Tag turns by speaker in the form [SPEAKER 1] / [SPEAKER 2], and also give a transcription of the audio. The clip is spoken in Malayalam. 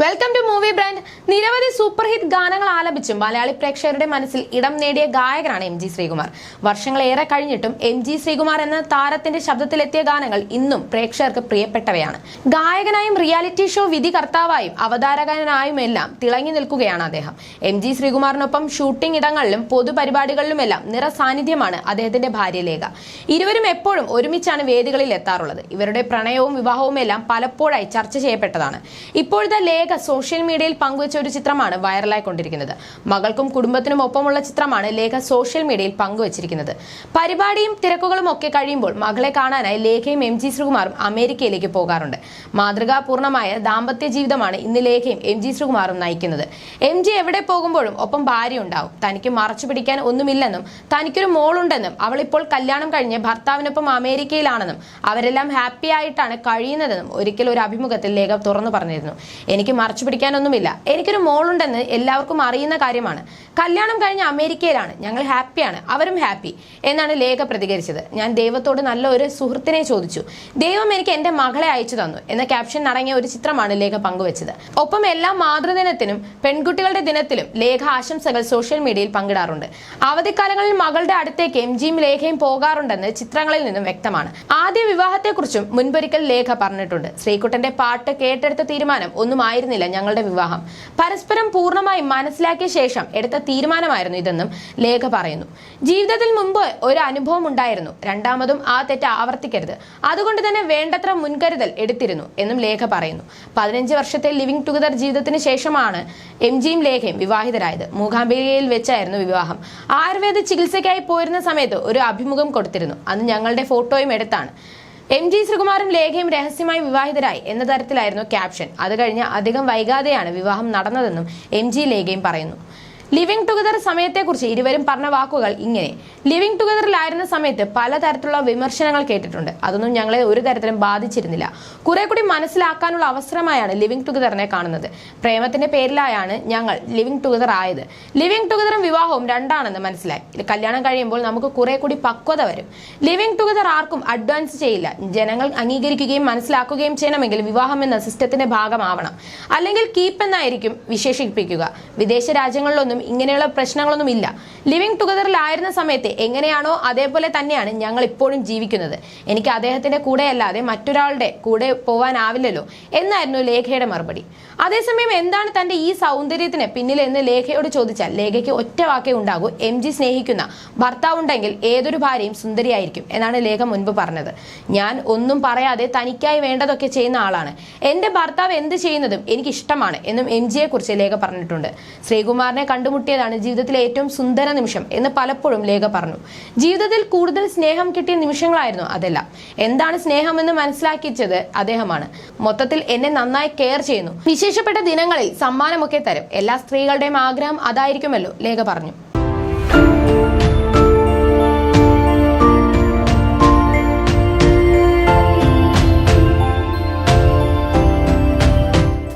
[SPEAKER 1] വെൽക്കം ടു മൂവി ബ്രാൻഡ് നിരവധി സൂപ്പർ ഹിറ്റ് ഗാനങ്ങൾ ആലപിച്ചും മലയാളി പ്രേക്ഷകരുടെ മനസ്സിൽ ഇടം നേടിയ ഗായകനാണ് എം ജി ശ്രീകുമാർ. വർഷങ്ങളേറെ കഴിഞ്ഞിട്ടും എം ജി ശ്രീകുമാർ എന്ന താരത്തിന്റെ ശബ്ദത്തിലെത്തിയ ഗാനങ്ങൾ ഇന്നും പ്രേക്ഷകർക്ക് പ്രിയപ്പെട്ടവയാണ്. ഗായകനായും റിയാലിറ്റി ഷോ വിധി കർത്താവായും അവതാരകനായും എല്ലാം തിളങ്ങി നിൽക്കുകയാണ് അദ്ദേഹം. എം ജി ശ്രീകുമാറിനൊപ്പം ഷൂട്ടിംഗ് ഇടങ്ങളിലും പൊതുപരിപാടികളിലുമെല്ലാം നിറസാന്നിധ്യമാണ് അദ്ദേഹത്തിന്റെ ഭാര്യ ലേഖ ഇരുവരും എപ്പോഴും ഒരുമിച്ചാണ് വേദികളിൽ എത്താറുള്ളത്. ഇവരുടെ പ്രണയവും വിവാഹവും എല്ലാം പലപ്പോഴായി ചർച്ച ചെയ്യപ്പെട്ടതാണ്. ഇപ്പോഴത്തെ സോഷ്യൽ മീഡിയയിൽ പങ്കുവച്ച ഒരു ചിത്രമാണ് വൈറലായിക്കൊണ്ടിരിക്കുന്നത്. മകൾക്കും കുടുംബത്തിനും ഒപ്പമുള്ള ചിത്രമാണ് ലേഖ സോഷ്യൽ മീഡിയയിൽ പങ്കുവച്ചിരിക്കുന്നത്. പരിപാടിയും തിരക്കുകളും ഒക്കെ കഴിയുമ്പോൾ മകളെ കാണാനായി ലേഖയും എം ജി ശ്രീകുമാറും അമേരിക്കയിലേക്ക് പോകാറുണ്ട്. മാതൃകാപൂർണമായ ദാമ്പത്യ ജീവിതമാണ് ഇന്ന് ലേഖയും എം ജി ശ്രീകുമാറും നയിക്കുന്നത്. എം ജി എവിടെ പോകുമ്പോഴും ഒപ്പം ഭാര്യ ഉണ്ടാവും. തനിക്ക് മറച്ചു പിടിക്കാൻ ഒന്നുമില്ലെന്നും തനിക്കൊരു മോളുണ്ടെന്നും അവളിപ്പോൾ കല്യാണം കഴിഞ്ഞ് ഭർത്താവിനൊപ്പം അമേരിക്കയിലാണെന്നും അവരെല്ലാം ഹാപ്പി ആയിട്ടാണ് കഴിയുന്നതെന്നും ഒരിക്കൽ ഒരു അഭിമുഖത്തിൽ ലേഖ തുറന്നു പറഞ്ഞിരുന്നു. എനിക്ക് മറച്ചു പിടിക്കാനൊന്നുമില്ല. എനിക്കൊരു മോളുണ്ടെന്ന് എല്ലാവർക്കും അറിയുന്ന കാര്യമാണ്. കല്യാണം കഴിഞ്ഞ അമേരിക്കയിലാണ്. ഞങ്ങൾ ഹാപ്പിയാണ്. അവരും ഹാപ്പി എന്നാണ് ലേഖ പ്രതികരിച്ചത്. ഞാൻ ദൈവത്തോട് നല്ല ഒരു സുഹൃത്തിനെ ചോദിച്ചു. ദൈവം എനിക്ക് എന്റെ മകളെ അയച്ചു തന്നു എന്ന ക്യാപ്ഷൻ അടങ്ങിയ ഒരു ചിത്രമാണ് ലേഖ പങ്കുവച്ചത്. ഒപ്പം എല്ലാ മാതൃദിനത്തിനും പെൺകുട്ടികളുടെ ദിനത്തിലും ലേഖ ആശംസകൾ സോഷ്യൽ മീഡിയയിൽ പങ്കിടാറുണ്ട്. അവധിക്കാലങ്ങളിൽ മകളുടെ അടുത്തേക്ക് എം ജിയും ലേഖയും പോകാറുണ്ടെന്ന് ചിത്രങ്ങളിൽ നിന്നും വ്യക്തമാണ്. ആദ്യ വിവാഹത്തെക്കുറിച്ചും മുൻപൊരിക്കൽ ലേഖ പറഞ്ഞിട്ടുണ്ട്. ശ്രീകുട്ടന്റെ പാട്ട് കേട്ടെടുത്ത തീരുമാനം ഒന്നും ആയിരുന്നില്ല ഞങ്ങളുടെ വിവാഹം. പരസ്പരം പൂർണമായും മനസ്സിലാക്കിയ ശേഷം എടുത്ത തീരുമാനമായിരുന്നു ഇതെന്നും ലേഖ പറയുന്നു. ജീവിതത്തിൽ മുമ്പ് ഒരു അനുഭവം ഉണ്ടായിരുന്നു. രണ്ടാമതും ആ തെറ്റ് ആവർത്തിക്കരുത്. അതുകൊണ്ട് തന്നെ വേണ്ടത്ര മുൻകരുതൽ എടുത്തിരുന്നു എന്നും ലേഖ പറയുന്നു. പതിനഞ്ച് വർഷത്തെ ലിവിംഗ് ടുഗദർ ജീവിതത്തിന് ശേഷമാണ് എം ജിയും ലേഖയും വിവാഹിതരായത്. മൂകാംബികയിൽ വെച്ചായിരുന്നു വിവാഹം. ആയുർവേദ ചികിത്സയ്ക്കായി പോയിരുന്ന സമയത്ത് ഒരു അഭിമുഖം കൊടുത്തിരുന്നു. അന്ന് ഞങ്ങളുടെ ഫോട്ടോയും എടുത്താണ്. എം ജി ശ്രീകുമാറും ലേഖയും രഹസ്യമായി വിവാഹിതരായി എന്ന തരത്തിലായിരുന്നു ക്യാപ്ഷൻ. അത് കഴിഞ്ഞ് അധികം വൈകാതെയാണ് വിവാഹം നടന്നതെന്നും എം ജി ലേഖയും പറയുന്നു. ലിവിംഗ് ടുഗദർ സമയത്തെക്കുറിച്ച് ഇരുവരും പറഞ്ഞ വാക്കുകൾ ഇങ്ങനെ. ലിവിംഗ് ടുഗദറിലായിരുന്ന സമയത്ത് പലതരത്തിലുള്ള വിമർശനങ്ങൾ കേട്ടിട്ടുണ്ട്. അതൊന്നും ഞങ്ങളെ ഒരു തരത്തിലും ബാധിച്ചിരുന്നില്ല. കുറെ കൂടി മനസ്സിലാക്കാനുള്ള അവസരമായാണ് ലിവിംഗ് ടുഗദറിനെ കാണുന്നത്. പ്രേമത്തിന്റെ പേരിലായാണ് ഞങ്ങൾ ലിവിംഗ് ടുഗദർ ആയത്. ലിവിംഗ് ടുഗദറും വിവാഹവും രണ്ടാണെന്ന് മനസ്സിലായി. കല്യാണം കഴിയുമ്പോൾ നമുക്ക് കുറെ കൂടി പക്വത വരും. ലിവിംഗ് ടുഗദർ ആർക്കും അഡ്വാൻസ് ചെയ്യില്ല. ജനങ്ങൾ അംഗീകരിക്കുകയും മനസ്സിലാക്കുകയും ചെയ്യണമെങ്കിൽ വിവാഹം എന്ന സിസ്റ്റത്തിന്റെ ഭാഗമാവണം. അല്ലെങ്കിൽ കീപ്പ് എന്നായിരിക്കും വിശേഷിപ്പിക്കുക. വിദേശ രാജ്യങ്ങളിലൊന്നും ഇങ്ങനെയുള്ള പ്രശ്നങ്ങളൊന്നും ഇല്ല. ലിവിംഗ് ടുഗദറിലായിരുന്ന സമയത്ത് എങ്ങനെയാണോ അതേപോലെ തന്നെയാണ് ഞങ്ങൾ ഇപ്പോഴും ജീവിക്കുന്നത്. എനിക്ക് അദ്ദേഹത്തിന്റെ കൂടെ അല്ലാതെ മറ്റൊരാളുടെ കൂടെ പോവാനാവില്ലല്ലോ എന്നായിരുന്നു ലേഖയുടെ മറുപടി. അതേസമയം എന്താണ് തന്റെ ഈ സൗന്ദര്യത്തിന് പിന്നിൽ എന്ന് ലേഖയോട് ചോദിച്ചാൽ ലേഖയ്ക്ക് ഒറ്റ വാക്കേ ഉണ്ടാകൂ. എം ജി സ്നേഹിക്കുന്ന ഭർത്താവുണ്ടെങ്കിൽ ഏതൊരു ഭാര്യയും സുന്ദരിയായിരിക്കും എന്നാണ് ലേഖ മുൻപ് പറഞ്ഞത്. ഞാൻ ഒന്നും പറയാതെ തനിക്കായി വേണ്ടതൊക്കെ ചെയ്യുന്ന ആളാണ്. എന്റെ ഭർത്താവ് എന്ത് ചെയ്യുന്നതും എനിക്ക് ഇഷ്ടമാണ് എന്നും എം ജിയെ കുറിച്ച് ലേഖ പറഞ്ഞിട്ടുണ്ട്. ശ്രീകുമാറിനെ കണ്ടുമുട്ടിയതാണ് ജീവിതത്തിലെ ഏറ്റവും സുന്ദര നിമിഷം എന്ന് പലപ്പോഴും ലേഖ പറഞ്ഞു. ജീവിതത്തിൽ കൂടുതൽ സ്നേഹം കിട്ടിയ നിമിഷങ്ങളായിരുന്നു അതെല്ലാം. എന്താണ് സ്നേഹമെന്ന് മനസ്സിലാക്കിച്ചത് അദ്ദേഹമാണ്. മൊത്തത്തിൽ എന്നെ നന്നായി കെയർ ചെയ്യുന്നു. വിശേഷപ്പെട്ട ദിനങ്ങളിൽ സമ്മാനമൊക്കെ തരും. എല്ലാ സ്ത്രീകളുടെയും ആഗ്രഹം അതായിരിക്കുമല്ലോ ലേഖ പറഞ്ഞു.